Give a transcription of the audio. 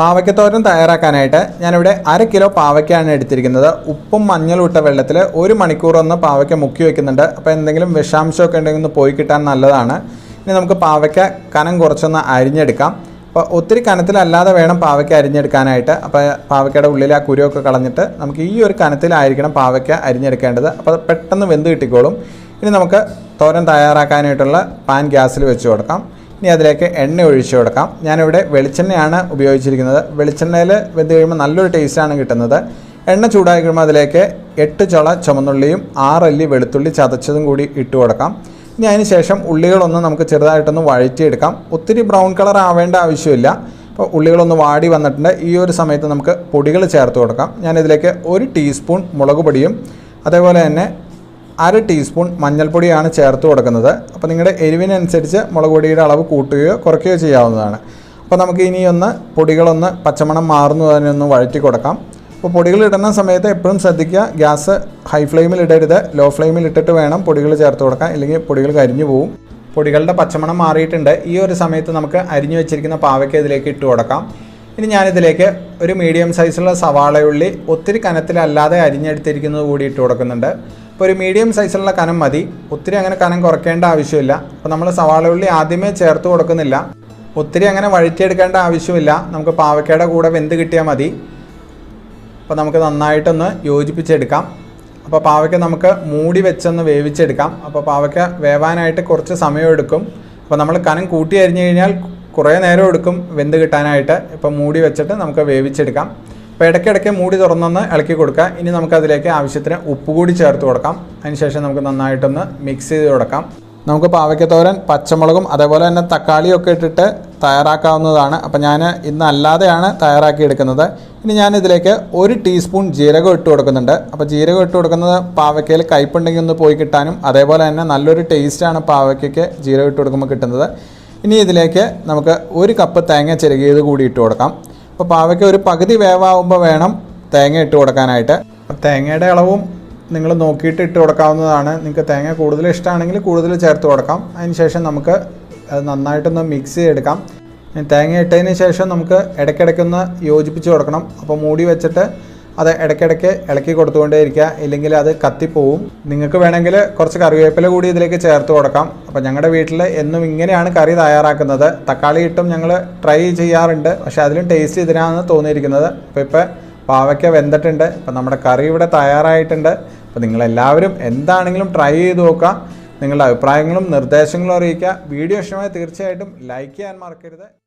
പാവയ്ക്കത്തോരൻ തയ്യാറാക്കാനായിട്ട് ഞാനിവിടെ അര കിലോ പാവയ്ക്കാണ് എടുത്തിരിക്കുന്നത്. ഉപ്പും മഞ്ഞളും ഇട്ട വെള്ളത്തിൽ ഒരു മണിക്കൂറൊന്ന് പാവയ്ക്ക മുക്കി വെക്കുന്നുണ്ട്. അപ്പോൾ എന്തെങ്കിലും വിഷാംശമൊക്കെ ഉണ്ടെങ്കിൽ ഒന്ന് പോയി കിട്ടാൻ നല്ലതാണ്. ഇനി നമുക്ക് പാവയ്ക്ക കനം കുറച്ചൊന്ന് അരിഞ്ഞെടുക്കാം. അപ്പോൾ ഒത്തിരി കനത്തിലല്ലാതെ വേണം പാവയ്ക്ക അരിഞ്ഞെടുക്കാനായിട്ട്. അപ്പോൾ പാവയ്ക്കയുടെ ഉള്ളിലെ ആ കുരുവൊക്കെ കളഞ്ഞിട്ട് നമുക്ക് ഈ ഒരു കനത്തിലായിരിക്കണം പാവയ്ക്ക അരിഞ്ഞെടുക്കേണ്ടത്. അപ്പോൾ പെട്ടെന്ന് വെന്ത് കിട്ടിക്കോളും. ഇനി നമുക്ക് തോരൻ തയ്യാറാക്കാനായിട്ടുള്ള പാൻ ഗ്യാസിൽ വെച്ച് കൊടുക്കാം. ഇനി അതിലേക്ക് എണ്ണ ഒഴിച്ചു കൊടുക്കാം. ഞാനിവിടെ വെളിച്ചെണ്ണയാണ് ഉപയോഗിച്ചിരിക്കുന്നത്. വെളിച്ചെണ്ണയിൽ വെന്ത് കഴിയുമ്പോൾ നല്ലൊരു ടേസ്റ്റാണ് കിട്ടുന്നത്. എണ്ണ ചൂടായി കഴിയുമ്പോൾ അതിലേക്ക് എട്ട് ചുള ചുമന്നുള്ളിയും ആറല്ലി വെളുത്തുള്ളി ചതച്ചതും കൂടി ഇട്ട് കൊടുക്കാം. ഇനി അതിന് ശേഷം ഉള്ളികളൊന്ന് നമുക്ക് ചെറുതായിട്ടൊന്ന് വഴറ്റിയെടുക്കാം. ഒത്തിരി ബ്രൗൺ കളർ ആവേണ്ട ആവശ്യമില്ല. അപ്പോൾ ഉള്ളികളൊന്ന് വാടി വന്നിട്ടുണ്ട്. ഈ ഒരു സമയത്ത് നമുക്ക് പൊടികൾ ചേർത്ത് കൊടുക്കാം. ഞാനിതിലേക്ക് ഒരു ടീസ്പൂൺ മുളക് പൊടിയും അതേപോലെ തന്നെ അര ടീസ്പൂൺ മഞ്ഞൾപ്പൊടിയാണ് ചേർത്ത് കൊടുക്കുന്നത്. അപ്പോൾ നിങ്ങളുടെ എരിവിനനുസരിച്ച് മുളക് പൊടിയുടെ അളവ് കൂട്ടുകയോ കുറയ്ക്കുകയോ ചെയ്യാവുന്നതാണ്. അപ്പോൾ നമുക്ക് ഇനിയൊന്ന് പൊടികളൊന്ന് പച്ചമണം മാറുന്നു തന്നെ ഒന്ന് വഴറ്റി കൊടുക്കാം. അപ്പോൾ പൊടികൾ ഇടുന്ന സമയത്ത് എപ്പോഴും ശ്രദ്ധിക്കുക ഗ്യാസ് ഹൈ ഫ്ലെയിമിൽ ഇടരുത്. ലോ ഫ്ലെയിമിൽ ഇട്ടിട്ട് വേണം പൊടികൾ ചേർത്ത് കൊടുക്കാൻ. ഇല്ലെങ്കിൽ പൊടികൾ കരിഞ്ഞു പോകും പൊടികളുടെ പച്ചമണം മാറിയിട്ടുണ്ട്. ഈ ഒരു സമയത്ത് നമുക്ക് അരിഞ്ഞു വെച്ചിരിക്കുന്ന പാവയ്ക്ക് ഇതിലേക്ക് ഇട്ട് കൊടുക്കാം. ഇനി ഞാനിതിലേക്ക് ഒരു മീഡിയം സൈസുള്ള സവാളയുള്ളി ഒത്തിരി കനത്തിലല്ലാതെ അരിഞ്ഞെടുത്തിരിക്കുന്നത് കൂടി ഇട്ട് കൊടുക്കുന്നുണ്ട്. അപ്പോൾ ഒരു മീഡിയം സൈസിലുള്ള കനം മതി. ഒത്തിരി അങ്ങനെ കനം കുറയ്ക്കേണ്ട ആവശ്യമില്ല. അപ്പോൾ നമ്മൾ സവാള ഉള്ളി ആദ്യമേ ചേർത്ത് കൊടുക്കുന്നില്ല. ഒത്തിരി അങ്ങനെ വഴറ്റിയെടുക്കേണ്ട ആവശ്യമില്ല. നമുക്ക് പാവയ്ക്കയുടെ കൂടെ വെന്ത് കിട്ടിയാൽ മതി. അപ്പോൾ നമുക്ക് നന്നായിട്ടൊന്ന് യോജിപ്പിച്ചെടുക്കാം. അപ്പോൾ പാവയ്ക്ക നമുക്ക് മൂടി വെച്ചൊന്ന് വേവിച്ചെടുക്കാം. അപ്പോൾ പാവയ്ക്ക വേവാനായിട്ട് കുറച്ച് സമയമെടുക്കും അപ്പോൾ നമ്മൾ കനം കൂട്ടി അരിഞ്ഞു കഴിഞ്ഞാൽ കുറേ നേരം എടുക്കും വെന്ത് കിട്ടാനായിട്ട്. ഇപ്പോൾ മൂടി വെച്ചിട്ട് നമുക്ക് വേവിച്ചെടുക്കാം. അപ്പോൾ ഇടയ്ക്കിടയ്ക്ക് മൂടി തുറന്നൊന്ന് ഇളക്കി കൊടുക്കുക. ഇനി നമുക്കതിലേക്ക് ആവശ്യത്തിന് ഉപ്പ് കൂടി ചേർത്ത് കൊടുക്കാം. അതിനുശേഷം നമുക്ക് നന്നായിട്ടൊന്ന് മിക്സ് ചെയ്ത് കൊടുക്കാം. നമുക്ക് പാവയ്ക്കത്തോരൻ പച്ചമുളകും അതേപോലെ തന്നെ തക്കാളിയൊക്കെ ഇട്ടിട്ട് തയ്യാറാക്കാവുന്നതാണ്. അപ്പോൾ ഞാൻ ഇന്ന് അല്ലാതെയാണ് തയ്യാറാക്കി എടുക്കുന്നത് ഇനി ഞാൻ ഇതിലേക്ക് ഒരു ടീസ്പൂൺ ജീരകം ഇട്ട് കൊടുക്കുന്നുണ്ട്. അപ്പോൾ ജീരകം ഇട്ട് കൊടുക്കുന്നത് പാവയ്ക്കയിൽ കയ്പുണ്ടെങ്കിൽ ഒന്ന് പോയി കിട്ടാനും അതേപോലെ തന്നെ നല്ലൊരു ടേസ്റ്റാണ് പാവയ്ക്കയ്ക്ക് ജീരകം ഇട്ട് കൊടുക്കുമ്പോൾ കിട്ടുന്നത്. ഇനി ഇതിലേക്ക് നമുക്ക് ഒരു കപ്പ് തേങ്ങ ചിരകിയത് കൂടി ഇട്ട് കൊടുക്കാം. അപ്പോൾ പാവയ്ക്ക് ഒരു പകുതി വേവാകുമ്പോൾ വേണം തേങ്ങ ഇട്ട് കൊടുക്കാനായിട്ട്. തേങ്ങയുടെ അളവും നിങ്ങൾ നോക്കിയിട്ട് ഇട്ട് കൊടുക്കാവുന്നതാണ്. നിങ്ങൾക്ക് തേങ്ങ കൂടുതൽ ഇഷ്ടമാണെങ്കിൽ കൂടുതൽ ചേർത്ത് കൊടുക്കാം. അതിനുശേഷം നമുക്ക് നന്നായിട്ടൊന്ന് മിക്സ് ചെയ്തെടുക്കാം. തേങ്ങ ഇട്ടതിന് ശേഷം നമുക്ക് ഇടയ്ക്കിടയ്ക്കൊന്ന് യോജിപ്പിച്ച് കൊടുക്കണം. അപ്പോൾ മൂടി വെച്ചിട്ട് അത് ഇടയ്ക്കിടയ്ക്ക് ഇളക്കി കൊടുത്തുകൊണ്ടേ ഇരിക്കുക. ഇല്ലെങ്കിൽ അത് കത്തിപ്പോവും. നിങ്ങൾക്ക് വേണമെങ്കിൽ കുറച്ച് കറിവേപ്പില കൂടി ഇതിലേക്ക് ചേർത്ത് കൊടുക്കാം. അപ്പോൾ ഞങ്ങളുടെ വീട്ടിൽ എന്നും ഇങ്ങനെയാണ് കറി തയ്യാറാക്കുന്നത്. തക്കാളി ഇട്ടും ഞങ്ങൾ ട്രൈ ചെയ്യാറുണ്ട്. പക്ഷേ അതിലും ടേസ്റ്റ് ഇതിനാണെന്ന് തോന്നിയിരിക്കുന്നത്. അപ്പോൾ ഇപ്പോൾ പാവയ്ക്ക വെന്തിട്ടുണ്ട്. അപ്പോൾ നമ്മുടെ കറി ഇവിടെ തയ്യാറായിട്ടുണ്ട്. അപ്പോൾ നിങ്ങളെല്ലാവരും എന്താണെങ്കിലും ട്രൈ ചെയ്ത് നോക്കുക. നിങ്ങളുടെ അഭിപ്രായങ്ങളും നിർദ്ദേശങ്ങളും അറിയിക്കുക. വീഡിയോ ഇഷ്ടമായി തീർച്ചയായിട്ടും ലൈക്ക് ചെയ്യാൻ മറക്കരുത്.